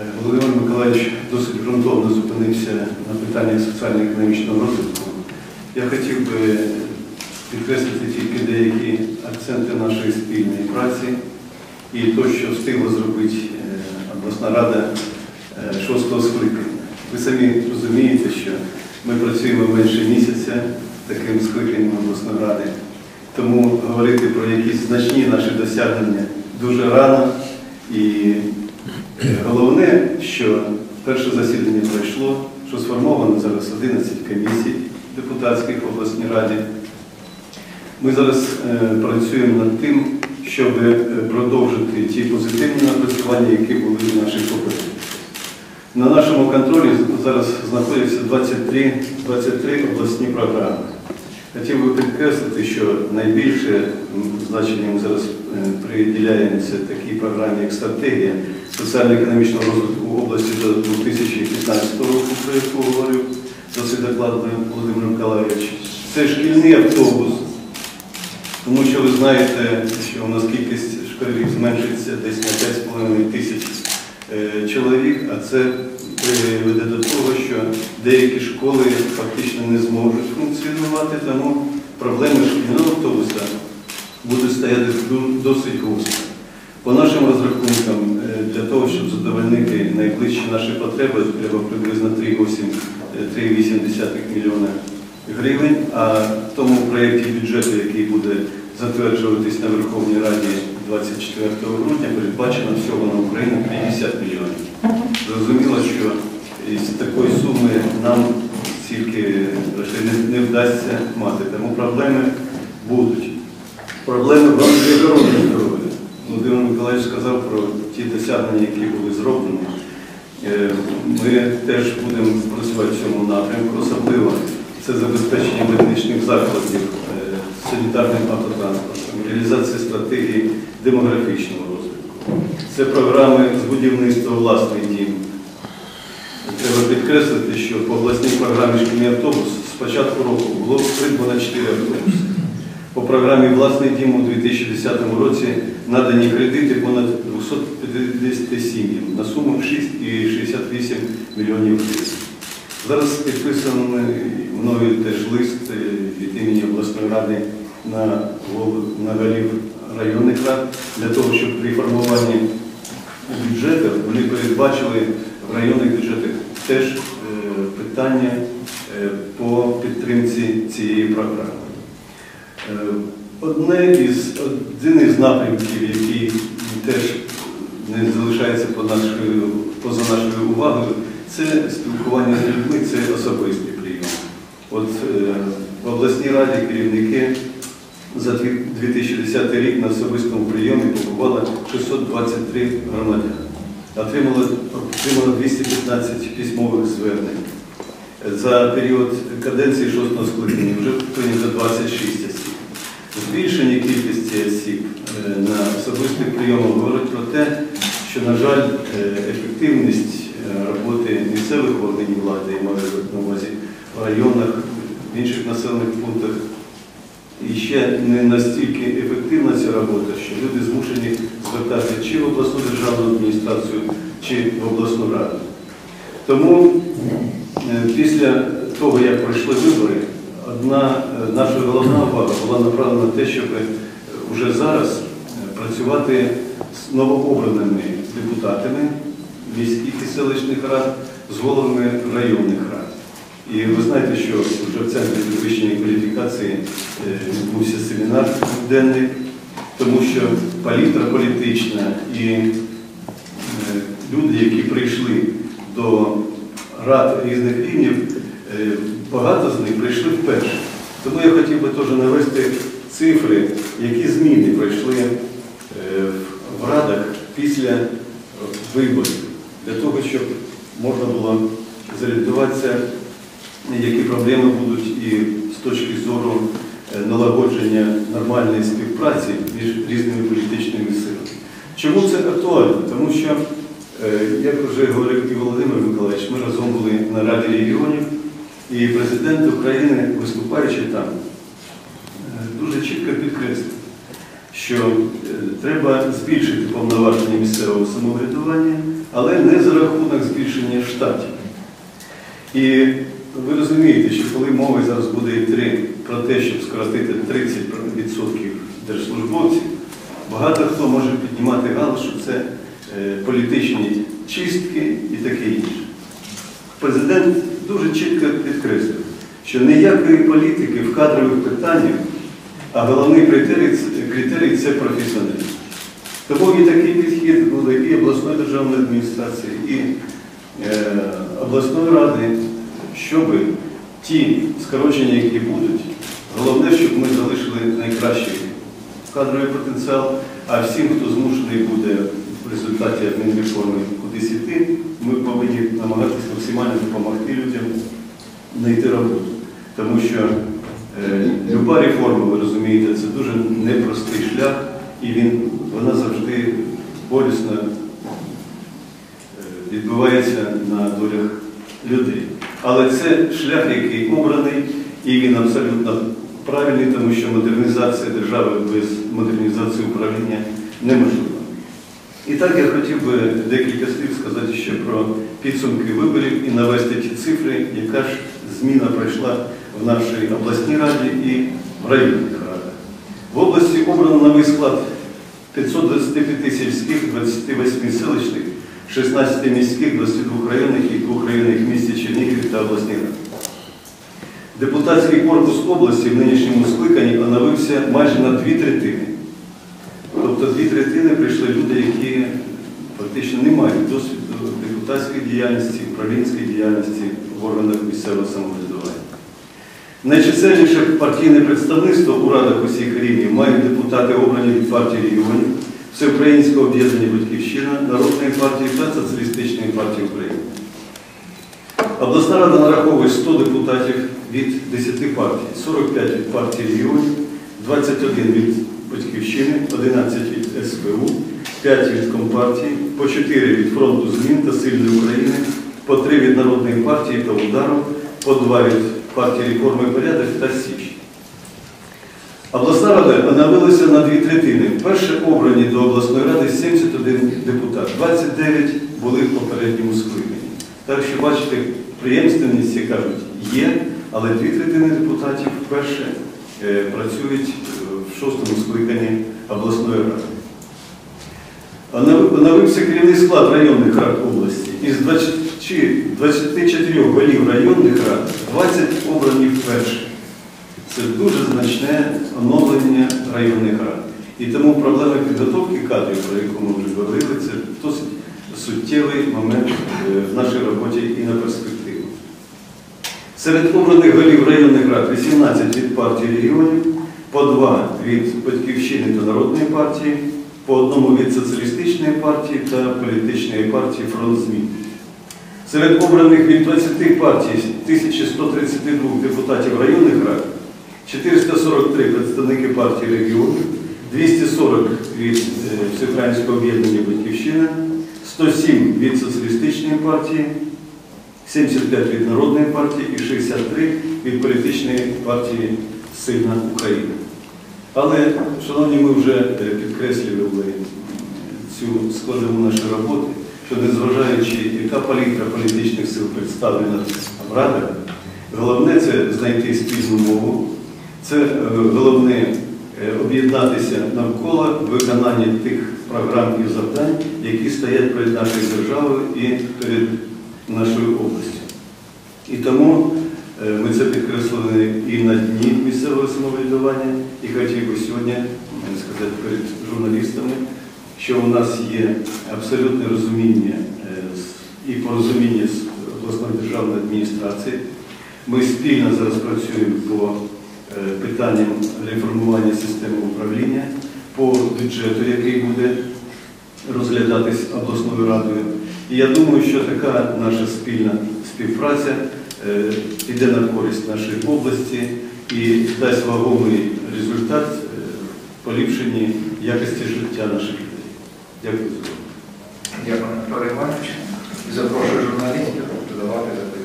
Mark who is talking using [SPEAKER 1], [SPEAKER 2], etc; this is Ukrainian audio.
[SPEAKER 1] Е, Володимир Миколаївич досить ґрунтовно зупинився на питаннях соціально-економічного розвитку. Я хотів би підкреслити тільки деякі акценти нашої спільної праці і то, що встигла зробити е, обласна рада е, шостого скликання. Ви самі розумієте, що ми працюємо менше місяця таким скликанням обласної ради. Тому говорити про якісь значні наші досягнення дуже рано. І е, головне, що перше засідання пройшло, що сформовано зараз 11 комісій депутатських в обласній раді. Ми зараз е, працюємо над тим, щоб е, продовжити ті позитивні напрацювання, які були в наших попередниках. На нашому контролі зараз знаходяться 23, 23 обласні програми. Хотів би підкреслити, що найбільше значення ми зараз е, приділяємо це такій програмі, як стратегія соціально-економічного розвитку області до 2015 року, про яку говорив досить докладно Володимир Миколаївич. Це шкільний автобус, тому що ви знаєте, що у нас кількість школярів зменшиться десь на 5,5 тисяч е, чоловік, а це приведе до того, деякі школи фактично не зможуть функціонувати, тому проблеми шкільного автобуса будуть стояти досить гостро. По нашим розрахункам, е, для того, щоб задовольнити найближчі наші потреби, треба приблизно 3,8 е, 3,8 мільйона гривень, а в тому проєкті бюджету, який буде затверджуватись на Верховній Раді 24 грудня, передбачено всього на Україну 50 мільйонів. Зрозуміло, що із такої суми нам грошей не, не вдасться мати, тому проблеми будуть. Проблеми в галузі здоров'я. Володимир Миколаївич сказав про ті досягнення, які були зроблені. Е, Ми теж будемо працювати в цьому напрямку, особливо це забезпечення медичних закладів е, санітарним автотранспортом, реалізація стратегії демографічного розвитку. Це програми з будівництва власний дім. Підкреслити, що по обласній програмі шкільний автобус з початку року було придбано 4 автобуси. По програмі Власний дім у 2010 році надані кредити понад 250 сім'ям на суму 6,68 мільйонів гривень. Зараз підписаний мною теж лист е, від імені обласної ради на голів районних рад для того, щоб при формуванні бюджету вони передбачили в районних бюджетах теж е, питання е, по підтримці цієї програми. Е, Одне із, один із напрямків, який теж не залишається поза нашою увагою, це спілкування з людьми, це особистий прийом. От в обласній раді керівники за 2010 рік на особистому прийомі побувало 623 громадяни. Отримало, отримало 215 письмових звернень. За період каденції шостого скликання вже прийнято 26 осіб. Збільшення кількості осіб е, на особистих прийомах говорить про те, що, на жаль, е, ефективність е, роботи місцевих органів влади, я маю на увазі в районах, в інших населених пунктах, і ще не настільки ефективна ця робота, що люди змушені звертатися чи в обласну державну адміністрацію, чи в обласну раду. Тому е, після того, як пройшли вибори, одна е, наша головна увага була направлена на те, щоб вже зараз е, працювати з новообраними депутатами міських і селищних рад, з головами районних рад. І ви знаєте, що вже в центрі підвищення кваліфікації відбувся семінар денний, тому що палітра політична і е, люди, які прийшли до рад різних рівнів, е, багато з них прийшли вперше. Тому я хотів би теж навести цифри, які зміни пройшли е, в- радах після виборів, для того, щоб можна було зорієнтуватися, які проблеми будуть і з точки зору налагодження нормальної співпраці між різними політичними силами. Чому це актуально? Тому що, е, як вже говорив і Володимир Миколаївич, ми разом були на Раді регіонів, і президент України, виступаючи там, е, дуже чітко підкреслив, що е, треба збільшити повноваження місцевого самоврядування, але не за рахунок збільшення штатів. І ви розумієте, що коли мова зараз буде йти про те, щоб скоротити 30% держслужбовців, багато хто може піднімати галас, що це е, політичні чистки і таке інше. Президент дуже чітко підкреслив, що ніякої політики в кадрових питаннях, а головний критерій, критерій це професіоналізм. Тому і такий підхід буде і обласної державної адміністрації, і е, обласної ради, щоб ті скорочення, які будуть, головне, щоб ми залишили найкращий кадровий потенціал, а всім, хто змушений буде в результаті адмінреформи кудись іти, ми повинні намагатися максимально допомогти людям знайти роботу. Тому що е, люба реформа, ви розумієте, це дуже непростий шлях, і він, вона завжди болісно е, відбувається на долях людей. Але це шлях, який обраний, і він абсолютно правильний, тому що модернізація держави без модернізації управління неможлива. І так я хотів би декілька слів сказати ще про підсумки виборів і навести ті цифри, яка ж зміна пройшла в нашій обласній раді і в районних радах. В області обрано новий склад 525 сільських, 28 селищних, 16 міських, 22 районних і 2 районних в місті Чернігів та обласній раді. Депутатський корпус області в нинішньому скликанні оновився майже на дві третини. Тобто дві третини прийшли люди, які фактично не мають досвіду депутатської діяльності, управлінської діяльності в органах місцевого самоврядування. Найчисельніше партійне представництво у радах усіх рівнів мають депутати, обрані від партії регіонів, Всеукраїнського об'єднання Батьківщина, Народної партії та Соціалістичної партії України. Обласна рада нараховує 100 депутатів від 10 партій, 45 від партії регіонів, 21 від Батьківщини, 11 від СПУ, 5 від Компартії, по 4 від фронту змін та сильної України, по 3 від Народної партії та удару, по 2 від партії реформи порядок та Січ. Обласна рада оновилася на дві третини. Вперше обрані до обласної ради 71 депутат, 29 були в попередньому скликанні. Так що, бачите, приємственність, як кажуть, є, але дві третини депутатів вперше е, працюють е, в шостому скликанні обласної ради. Онов- Оновився керівний склад районних рад області. Із 24 голів районних рад 20 обрані вперше. Це дуже значне оновлення районних рад. І тому проблема підготовки кадрів, про яку ми вже говорили, це досить суттєвий момент е, в нашій роботі і на перспективу. Серед обраних голів районних рад 18 від партії регіонів, по два від Батьківщини та Народної партії, по одному від Соціалістичної партії та політичної партії Фронт змін. Серед обраних від 20 партій 1132 депутатів районних рад, 443 представники партії регіонів, 240 від е, Всеукраїнського об'єднання Батьківщина, 107 від Соціалістичної партії, 75 від Народної партії і 63 від політичної партії Сильна Україна. Але, шановні, ми вже підкреслювали цю складову нашої роботи, що незважаючи, яка палітра політичних сил представлена в Радах, головне це знайти спільну мову, це е, головне е, об'єднатися навколо виконання тих програм і завдань, які стоять перед нашою державою і перед нашою областю. І тому е, ми це підкреслили і на дні місцевого самоврядування, і хотів би сьогодні сказати перед журналістами, що у нас є абсолютне розуміння е, і порозуміння з обласною державною адміністрацією. Ми спільно зараз працюємо по е, питанням реформування системи управління, по бюджету, який буде розглядатись обласною радою. І я думаю, що така наша спільна співпраця е, йде на користь нашої області і дасть вагомий результат е, в поліпшенні якості життя наших людей. Дякую за увагу.
[SPEAKER 2] Дякую, Анатолій Іванович. і Запрошую журналістів додавати запитання.